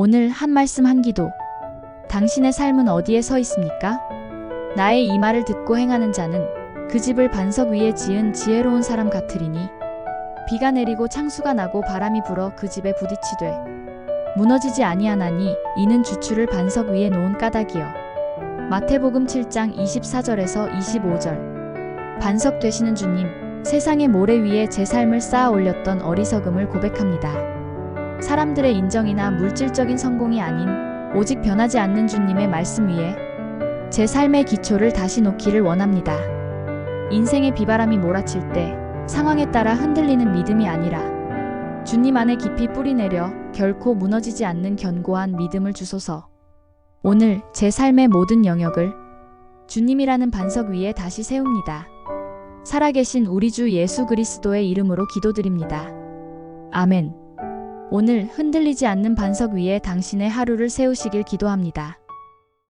오늘 한 말씀 한 기도. 당신의 삶은 어디에 서 있습니까? 나의 이 말을 듣고 행하는 자는 그 집을 반석 위에 지은 지혜로운 사람 같으리니 비가 내리고 창수가 나고 바람이 불어 그 집에 부딪히되 무너지지 아니하나니 이는 주추를 반석 위에 놓은 까닭이요 마태복음 7장 24절에서 25절 반석 되시는 주님 세상의 모래 위에 제 삶을 쌓아 올렸던 어리석음을 고백합니다. 사람들의 인정이나 물질적인 성공이 아닌 오직 변하지 않는 주님의 말씀 위에 제 삶의 기초를 다시 놓기를 원합니다. 인생의 비바람이 몰아칠 때 상황에 따라 흔들리는 믿음이 아니라 주님 안에 깊이 뿌리내려 결코 무너지지 않는 견고한 믿음을 주소서. 오늘 제 삶의 모든 영역을 주님이라는 반석 위에 다시 세웁니다. 살아계신 우리 주 예수 그리스도의 이름으로 기도드립니다. 아멘. 오늘 흔들리지 않는 반석 위에 당신의 하루를 세우시길 기도합니다.